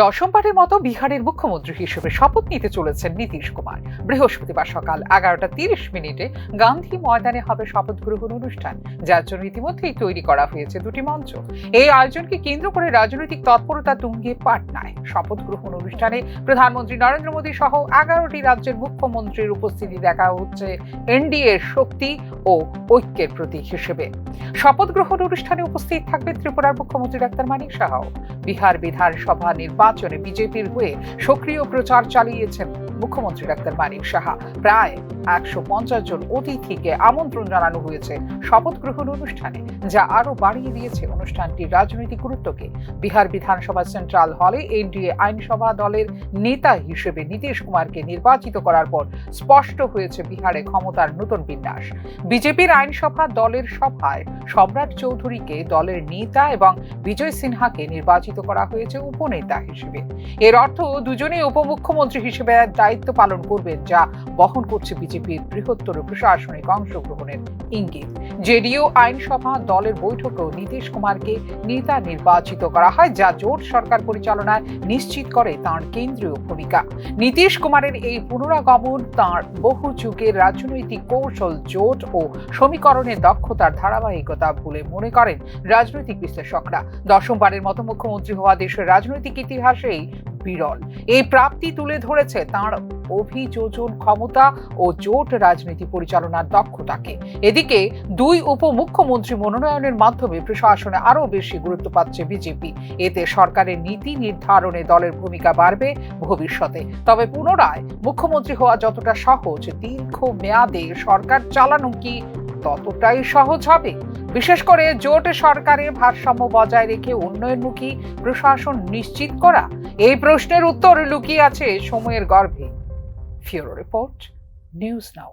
দশমবারের মতো বিহারের মুখ্যমন্ত্রী হিসেবে শপথ নিতে চলেছেন নীতিশ কুমার। বৃহস্পতিবার সকাল এগারোটা তিরিশ মিনিটে গান্ধী ময়দানে হবে শপথ গ্রহণ অনুষ্ঠান, যার জন্য ইতিমধ্যেই তৈরি করা হয়েছে দুটি মঞ্চ। এই আয়োজনকে কেন্দ্র করে রাজনৈতিক তৎপরতা তুঙ্গে পাটনায়। শপথ গ্রহণ অনুষ্ঠানে প্রধানমন্ত্রী নরেন্দ্র মোদী সহ এগারোটি রাজ্যের মুখ্যমন্ত্রীর উপস্থিতি দেখা হচ্ছে এনডিএর শক্তি ও ঐক্যের প্রতীক হিসেবে। শপথ গ্রহণ অনুষ্ঠানে উপস্থিত থাকবে ত্রিপুরার মুখ্যমন্ত্রী ডাক্তার মানিক সাহাও বিহার বিধানসভা নির্বাচনে বিজেপির হয়ে সক্রিয় প্রচার চালিয়েছেন মুখ্যমন্ত্রী ডাক্তার মানিক সাহা। প্রায় একশো পঞ্চাশ জন অতিথিকে আমন্ত্রণ জানানো হয়েছে শপথ গ্রহণ অনুষ্ঠানে, যা আরও বাড়িয়ে দিয়েছে অনুষ্ঠানটির রাজনৈতিক গুরুত্বকে। বিহার বিধানসভা সেন্ট্রাল হলে এনডিএ আইনসভা দলের নেতা হিসেবে নীতিশ কুমারকে নির্বাচিত করার পর স্পষ্ট হয়েছে বিহারে ক্ষমতার নতুন বিন্যাস। বিজেপির আইনসভা দলের সভায় সম্রাট চৌধুরীকে দলের নেতা এবং বিজয় সিনহাকে নির্বাচিত করা হয়েছে উপনেতা হিসেবে। এর অর্থ দুজনেই উপমুখ্যমন্ত্রী হিসেবে দায়িত্ব পালন করবেন যা বহন করছে বিজেপির বৃহত্তর প্রশাসনিক অংশগ্রহণের ইঙ্গিত। জেডিইউ আইনসভা দলের বৈঠকেও নীতিশ কুমারকে নেতা নির্বাচিত করা হয়, যা জোট সরকার পরিচালনায় নিশ্চিত করে তাঁর কেন্দ্রীয় ভূমিকা। নীতিশ কুমারের এই পুনরাগমন তাঁর বহু যুগের রাজনৈতিক কৌশল, জোট ও সমীকরণের দক্ষতার ধারাবাহিকতা বলে মনে করেন রাজনৈতিক বিশ্লেষকরা। দশমবারের মতো মুখ্যমন্ত্রী হওয়া দেশের রাজনৈতিক ইতিহাসেই বিরল। এই প্রাপ্তি তুলে ধরেছে তাঁর অভিযোজন ক্ষমতা ও জোট রাজনীতি পরিচালনার দক্ষতাকে। এদিকে দুই উপমুখ্যমন্ত্রী মনোনয়নের মাধ্যমে প্রশাসনে আরও বেশি গুরুত্ব পাচ্ছে বিজেপি। এতে সরকারের নীতি নির্ধারণে দলের ভূমিকা বাড়বে ভবিষ্যতে। তবে পুনরায় মুখ্যমন্ত্রী হওয়া যতটা সহজ দীর্ঘ মেয়াদে সরকার চালানো কি ততটাই সহজ হবে? বিশেষ করে জোট সরকারের ভারসাম্য বজায় রেখে উন্নয়নমুখী প্রশাসন নিশ্চিত করা, এই প্রশ্নের উত্তর লুকিয়ে আছে সময়ের গর্ভে। ফিওরো রিপোর্ট, নিউজ নাও।